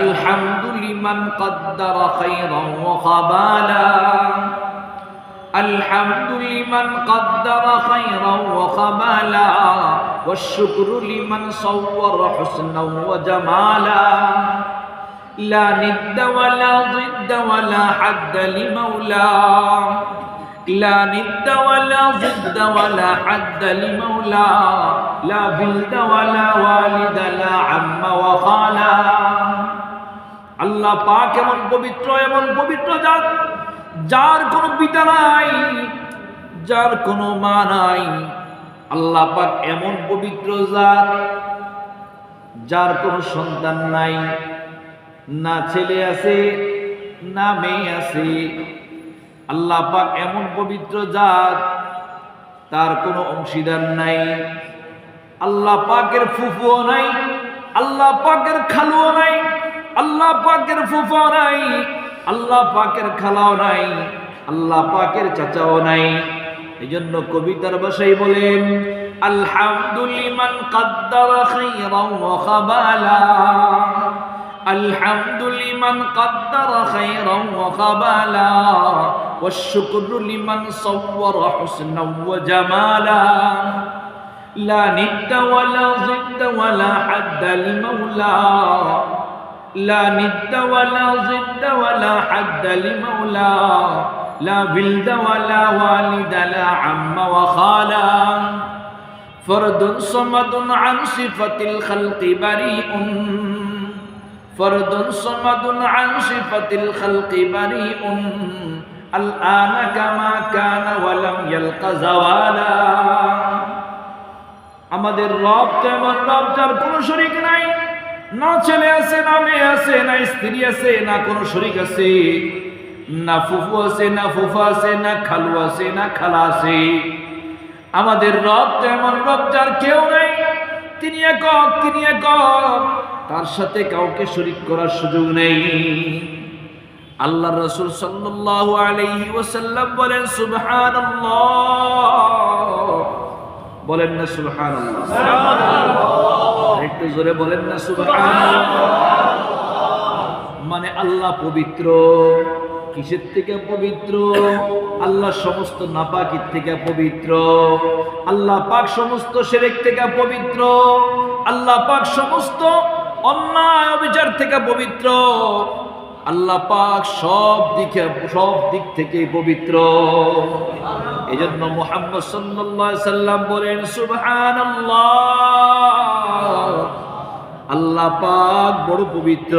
الحمد لمن قدر خيرا وخبالا الحمد لمن قدر خيرا وخبالا والشكر لمن صور حسنا وجمالا. لا ند ولا ضد ولا حد لمولاه لا ند ولا ضد ولا حد لمولى لا بلد ولا والد لا عم وخالا আল্লাহ পাক এমন পবিত্র এমন পবিত্র জাত, যার কোনো পিতা নাই, যার কোনো মা নাই। আল্লাহ পাক এমন পবিত্র জাত, যার কোনো সন্তান নাই। না ছেলে আছে, না মেয়ে আছে। আল্লাহ পাক এমন পবিত্র জাত, তার কোনো অংশীদার নাই। আল্লাহ পাকের ফুফুও নাই, আল্লাহ পাকের খালুও নাই। আল্লাহ পাকের ফুফুও নাই আল্লাহ পাকের খালাও নাই আল্লাহ পাকের চাচাও নাই এই জন্য কবিতার ভাষায় বলেন আলহামদুলিমান কাদ্দার খাইরাও ওয়া খাবালা الحمد لمن قدر خيرا وقبالا والشكر لمن صور حسنا وجمالا لا ند ولا ضد ولا حد لمولى لا ند ولا ضد ولا حد لمولى لا بلد ولا والد لا عم وخالا فرد صمد عن صفة الخلق بريء فرد صمد عن صفة الخلق بريء الآن كما كان ولم يلق زوالا আমাদের রব তেমন রব যার কোনো শরিক নাই না ছেলে আছে, না মেয়ে আছে, না স্ত্রী আছে, না কোনো শরিক আছে, না ফুফু আছে, না ফুফা আছে, না খালু আছে, না খালা আছে। আমাদের রব তেমন রব যার কেউ নাই। তিনি একক তিনি একক। তার সাথে কাউকে শরিক করার সুযোগ নেই। আল্লাহ রসুল সাল্লাল্লাহু আলাইহি ওয়াসাল্লাম বলেন, সুবহানাল্লাহ। বলেন না, সুবহানাল্লাহ। একটু জোরে বলেন না মানে আল্লাহ পবিত্র, কিসের থেকে পবিত্র? আল্লাহ সমস্ত নাপাকির থেকে পবিত্র। আল্লাহ পাক সমস্ত সেরেক থেকে পবিত্র। আল্লাহ পাক সমস্ত অন্যায় অবিচার থেকে পবিত্র। আল্লাহ পাক সব দিকে, সব দিক থেকে পবিত্র। এই জন্য মোহাম্মদ সাল্লাম বলেন, সুবহানাল্লাহ। আল্লাহ পাক বড় পবিত্র।